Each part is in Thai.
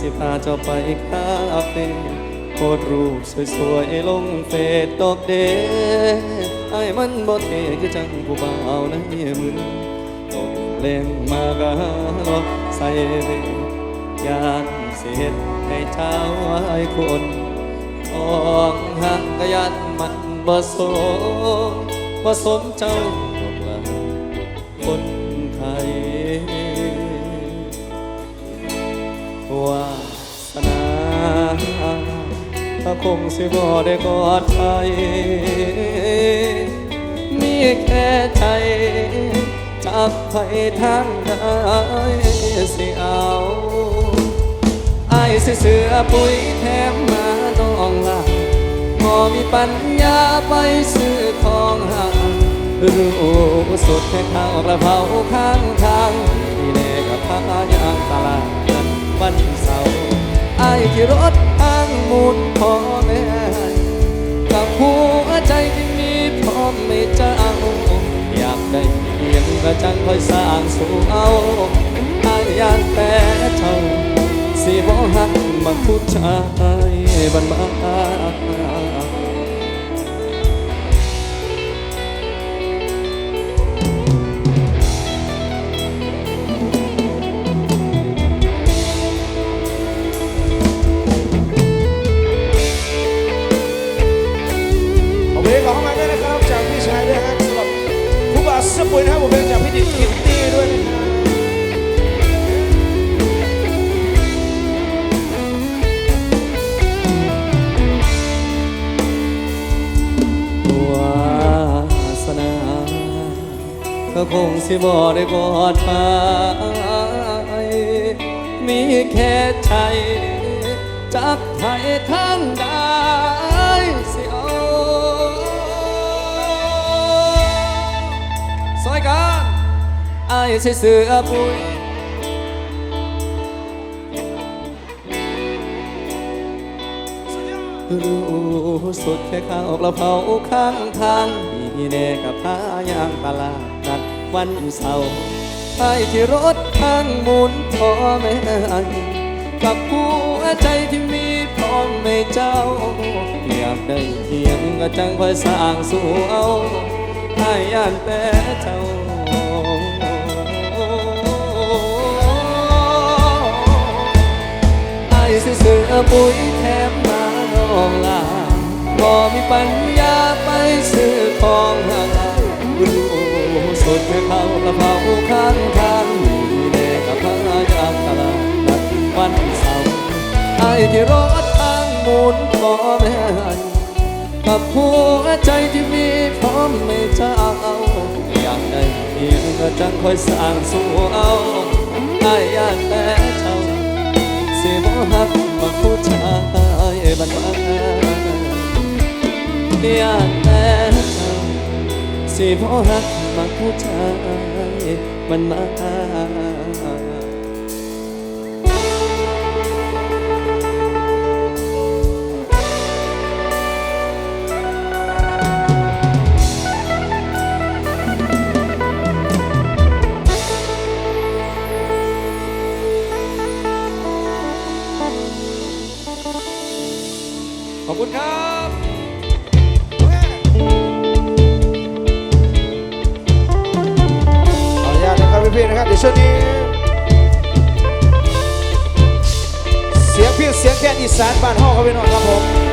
สิพาเจ้าไปคาเฟ่โพสต์รูปสวยๆลงเฟซดอกเดไอ้มันบ่เท่คือจังผู้บ่าวในมือตกเล่งมากะลอกใส่ยานเสียดให้เจ้าไอ้คนออกหักกยันมันบ่สมบ่สมเจ้าดอกลาคนไทยวาสนา ถ้าคงสิบ่ได้กอดใครมีแค่ใจจับไปทางใดสิเอาไอ้สิเสือปุ๋ยแถมมาน้องลาพอมีปัญญาไปซื้อของหารู้สุดแค่ข้าวกระเพราข้างทางที่แน่กับพายางตลาด ที่รถทางมุนพ่อแม่กับหัวใจที่มีพร้อมไม่เอาอยากได้เพียงพระจังคอยสร้างสู่เอาอายาแต่เท่าสิบ่หักมาพูดชายบันบานเอา ผู้บ่าวเสื้อปุ๋ยนะครับผมเพลงจากพี่ดิดคิตตี้ด้วยนะครับวาสนา ก็คงสิบ่ได้กอดไปมีแค่ใจ จับให้ทางได้ ไอ้ใส่เสื้อปุ๋ยรู้สุดแค่ข้าวกระเพราข้างทางมีแน่กับพายางตลาดนัดวันเสาร์ไปที่รถทางมุนพ่อแม่กับหัวใจที่มีพร้อมไม่เจ้า อยากได้เพียงก็จังคอยสร้างสู่เอาให้ยานแต่เจ้า ไอ้สิเสือปุ๋ยแถมมาน้องลาบ่มีปัญญาไปซื้อของหารู้สุดแค่เขากระเพราข้างทางมีแน่กับพายางตลาดนัดวันเสาร์ไอ้ที่รถทางมุนพ่อแม่กับหัวใจที่มีพร้อมไม่เจ้าอยากได้เพียงก็จังคอยสร้างสู่เอาไอ้ยากแต่ หักมาผู้ชายบันบานอยากแม่สิบ่ฮักมาผู้ชายบันบา อบคุณครับขออนุญาตนะครับพี่ๆนะครับเดี๋ยวช่วงนี้ เสียงพี่เสียงแคนอีสานบ้านห้องเขาไปหน่อยครับผม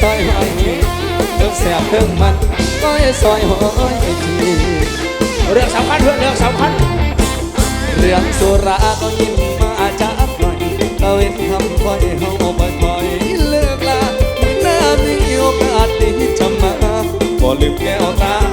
ซอยหอยเรื่องแสบเรื่องมันก้ยซอยหอยทีเรื่องสำคัญเพื่อนเรื่องสำคัญเรื่องสุราก็ยิ้มมาจาบหน่อยเตะเวนคำค่อยเฮาบ่ค่อยเลิกลาแน่ามีโอกาสดีจะมาบ่ลืมแก้วตา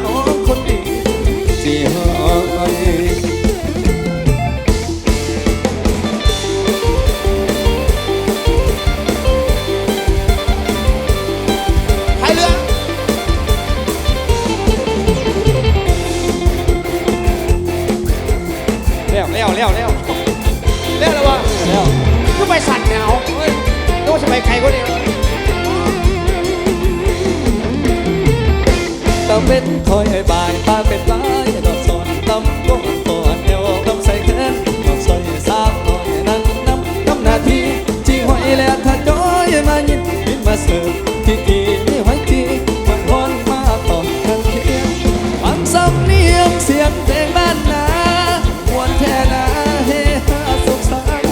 เสียงเพลงบ้านนามวนแทนาเฮฮาสุขสันต์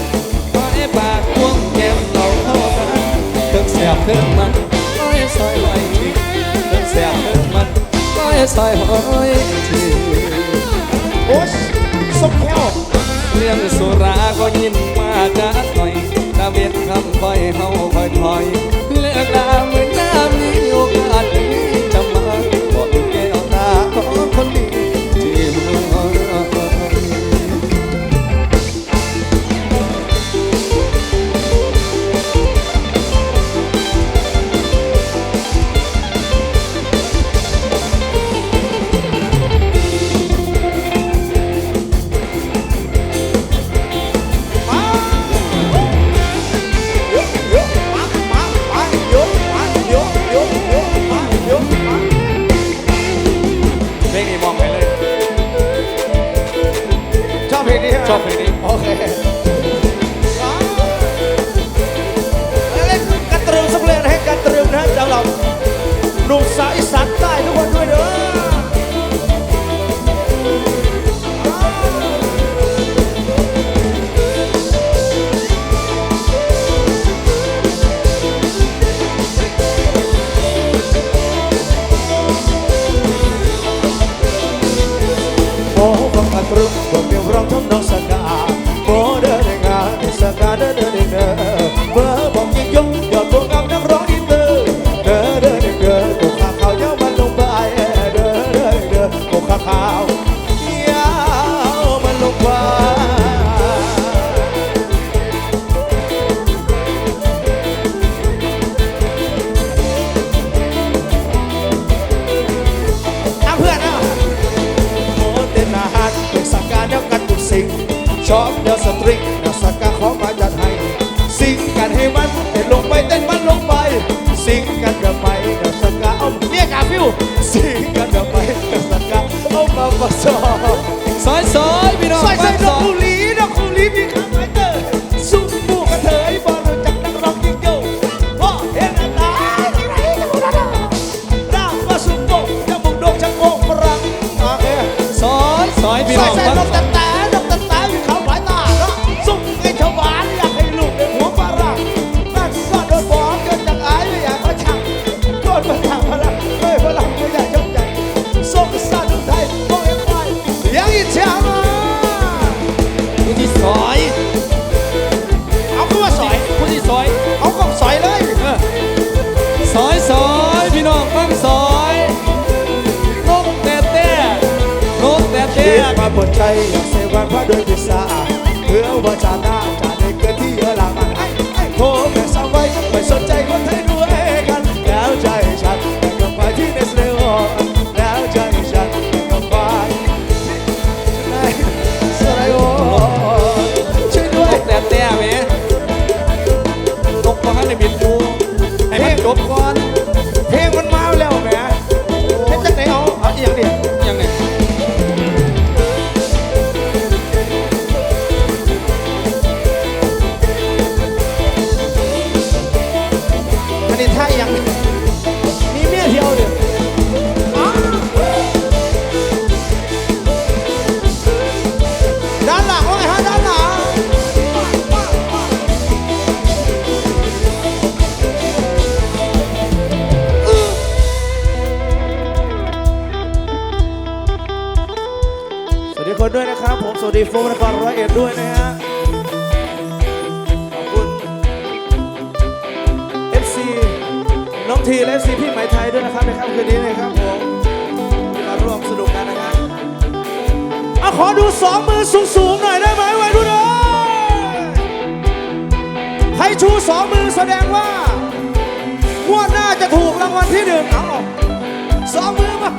ขอให้ปากพวงแก้มเราเข้ากันเติมแสบเติมมันก้อยซอยไหวเติมแสบเติมมันก้อยซอยหอยทีโอ๊ยสมแก้วเรื่องสุราก็ยินมาจ้าหน่อยตาเม็ดคำค่อยเฮาค่อยๆเลิกลาเมือ todo mundo. top ามปวดใจอยากเสวนาพระโดยพิศาเพื่ออุปจาระ ด้วยนะครับผมสวัสดีโฟมนครร้อยเอ็ดด้วยนะฮะขอบคุณ FC น้องทีและ FC พี่หมายไทยด้วยนะครับในค่ำคืนนี้นะครับผมมาร่วมสนุกกันนะครับเอาขอดูสองมือสูงสูงหน่อยได้ไหมไว้ดูหน่ยใครชูสองมือแสดงว่างวดหน้าจะถูกรางวัลที่หนึ่งเอาสองมือมา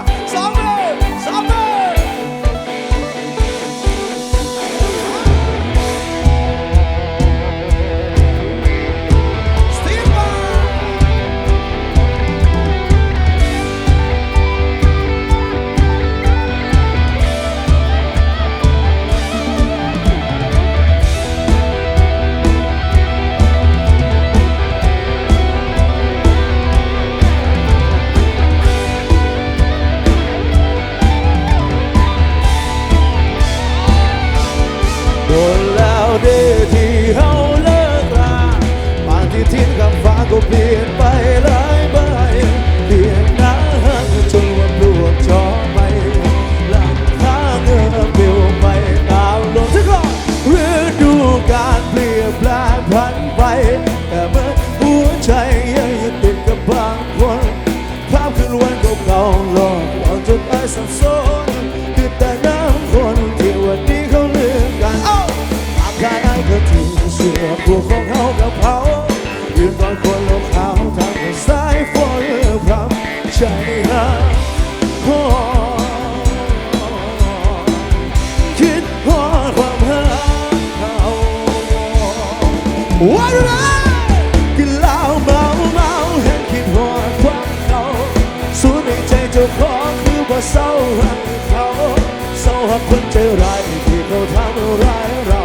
ร้ายเรา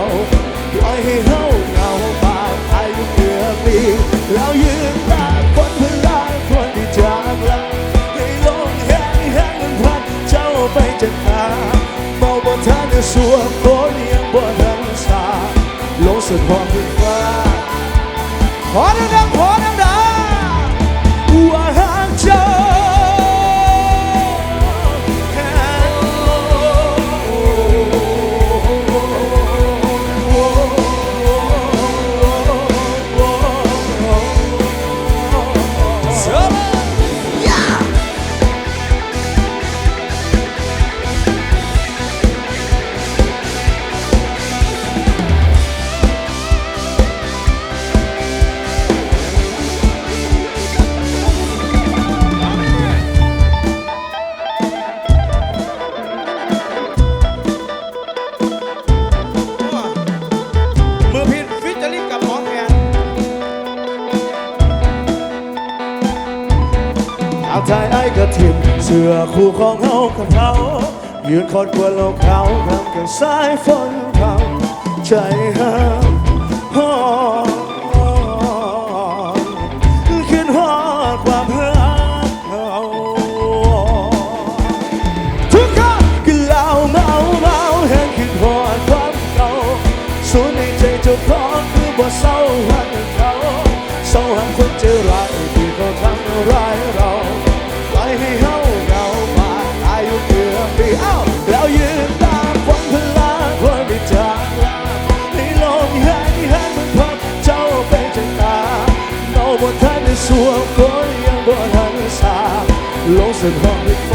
ปล่อยให้เฮาเหงาบาดอายุเกือบปีแล้วยืนตาคนเพื่อนรักคนที่จากลาในโลงแห้งแห้งเงินพันเจ้าไปจากอาเมาบนทางจะสวมโคนยังบนทันสาลงสุดความฟ้าขอดัง ยืนคอดบนโลกเขาทำกับสายฝนเขาใจหา ช่วงฝนยังบ่ทันสาลงสุดห้อน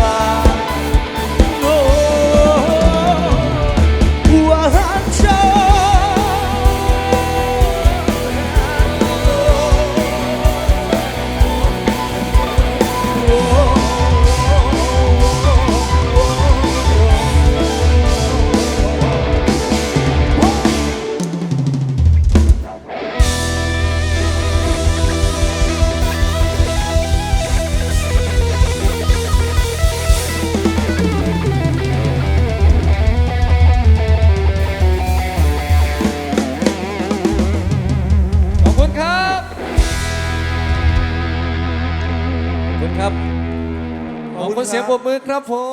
up for